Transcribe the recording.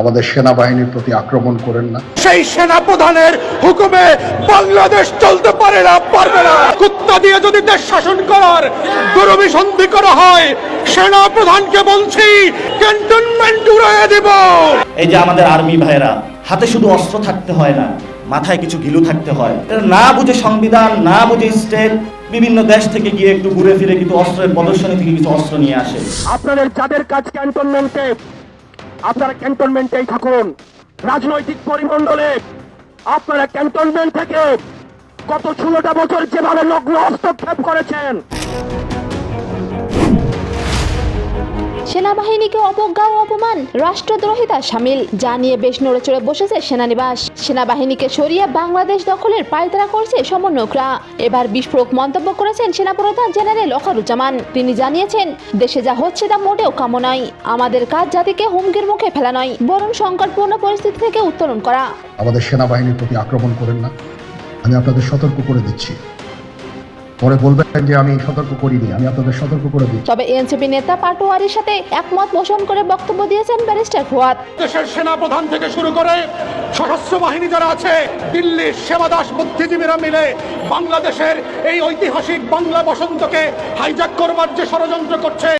আমাদের সেনাবাহিনীর প্রতি আক্রমণ করেন না। সেই সেনা প্রধানের হুকুমে বাংলাদেশ চলতে পারে না পারবে না। কুত্তা দিয়ে যদি দেশ শাসন করার দুরভিসন্ধি করা হয় সেনা প্রধানকে বলছি ক্যান্টনমেন্ট উড়াইয়া দিব। এই যে আমাদের আর্মি ভাইয়েরা হাতে শুধু অস্ত্র থাকতে হয় না মাথায় কিছু গিলু থাকতে হয়। না বুঝে সংবিধান না বুঝে স্টেট বিভিন্ন দেশ থেকে গিয়ে একটু ঘুরে ফিরে কিন্তু অস্ত্রের প্রদর্শনী থেকে কিছু অস্ত্র নিয়ে আসে। আপনাদের যাদের কাজ ক্যান্টনমেন্টে আপনারা ক্যান্টনমেন্টেই থাকুন। রাজনৈতিক পরিমণ্ডলে আপনারা ক্যান্টনমেন্ট থেকে কত ষোলোটা বছর যেভাবে লগ্ন হস্তক্ষেপ করেছেন সেনাবাহিনীকে অবজ্ঞা ও অপমান। রাষ্ট্রদ্রোহিতা সামিল। যা নিয়ে বেশ নড়েচড়ে বসেছে সেনানিবাস। সেনাবাহিনীকে সরিয়ে বাংলাদেশ দখলের পায়তারা করছে সমন্বয়করা। এবার বিস্ফোরক মন্তব্য করেছেন সেনাপ্রধান জেনারেল অকারুজ্জামান। তিনি জানিয়েছেন, দেশে যা হচ্ছে তা মোটেও কাম্য নয়। আমাদের কাজ জাতিকে হুমকির মুখে ফেলা নয়, বরং সংকটপূর্ণ পরিস্থিতি থেকে উত্তরণ করা। আমাদের সেনাবাহিনীর প্রতি আক্রমণ করেন না। আমি আপনাদের সতর্ক করে দিচ্ছি। পরে বলবেন যে আমি সতর্ক করিনি আমি আপনাদের সতর্ক করে দিই তবে এনসিপি নেতা পাটোয়ারির সাথে একমত পোষণ করে বক্তব্য দিয়েছেন ব্যারিস্টার ফুয়াদ। দেশের সেনা প্রধান থেকে শুরু করে সশস্ত্র বাহিনী যারা আছে দিল্লির সেবাদাস বুদ্ধিজীবীরা মিলে বাংলাদেশের এই ঐতিহাসিক বাংলা বসন্তকে হাইজাক করবার যে ষড়যন্ত্র করছে